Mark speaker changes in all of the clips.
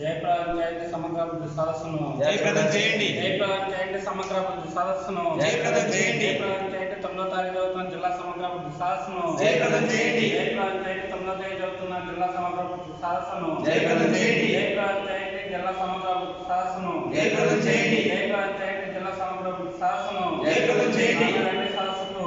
Speaker 1: జయప్రదం చేయండి సమగ్రాభివృద్ధి సదస్సును
Speaker 2: జయప్రదం చేయండి.
Speaker 1: జయప్రదం చేయండి సమగ్రాభివృద్ధి సదస్సును
Speaker 2: జయప్రదం చేయండి.
Speaker 1: జయప్రదం చేయండి తొమ్మిదో తారీఖు చదువుతున్న జిల్లా సమగ్రాభివృద్ధి సదస్సును
Speaker 2: జయప్రదం చేయండి.
Speaker 1: జయప్రదం చేయండి తొమ్మిదో తేదీ చదువుతున్న జిల్లా సమగ్రాభివృద్ధి సదస్సును
Speaker 2: జయప్రదం చేయండి.
Speaker 1: జయప్రదం చేయండి జిల్లా సమగ్రాభివృద్ధి సదస్సును
Speaker 2: జయప్రదం చేయండి.
Speaker 1: జయప్రదం చేయండి జిల్లా సమగ్రాభివృద్ధి సదస్సును
Speaker 2: జయప్రదం చేయండి.
Speaker 1: సదస్సుకు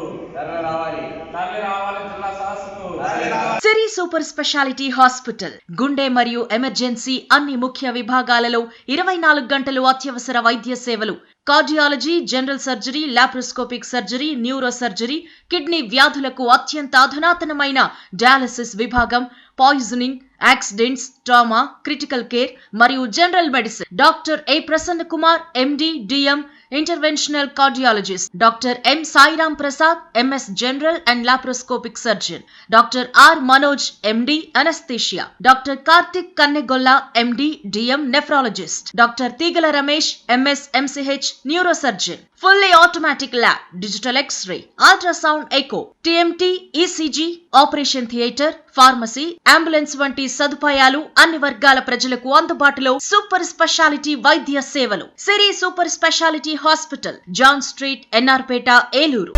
Speaker 2: రావాలి
Speaker 1: తరలి రావాలి జిల్లా సదస్సుకు
Speaker 2: తరలి రావాలి
Speaker 3: సూపర్ స్పెషాలిటీ హాస్పిటల్. గుండె మరియు ఎమర్జెన్సీ అన్ని ముఖ్య విభాగాలలో ఇరవై నాలుగు గంటలు అత్యవసర వైద్య సేవలు. Cardiology general surgery laparoscopic surgery neuro surgery kidney వ్యాధులకు అత్యంత అధునాతనమైన డయాలసిస్ విభాగం poisoning accidents trauma critical care మరియు general medicine doctor A Prasanna Kumar MD DM interventional cardiologist doctor M Sairam Prasad MS general and laparoscopic surgeon doctor R Manoj MD anaesthesia doctor Karthik Kannegolla MD DM nephrologist doctor Teegala Ramesh MS MCh neuro surgeon fully automatic lab digital X-ray ultrasound echo TMT ECG operation theatre pharmacy ambulance వంటి సదుపాయాలు అన్ని వర్గాల ప్రజలకు అందుబాటులో super speciality వైద్య సేవలు. Siri super speciality hospital John street NR Peta Eluru.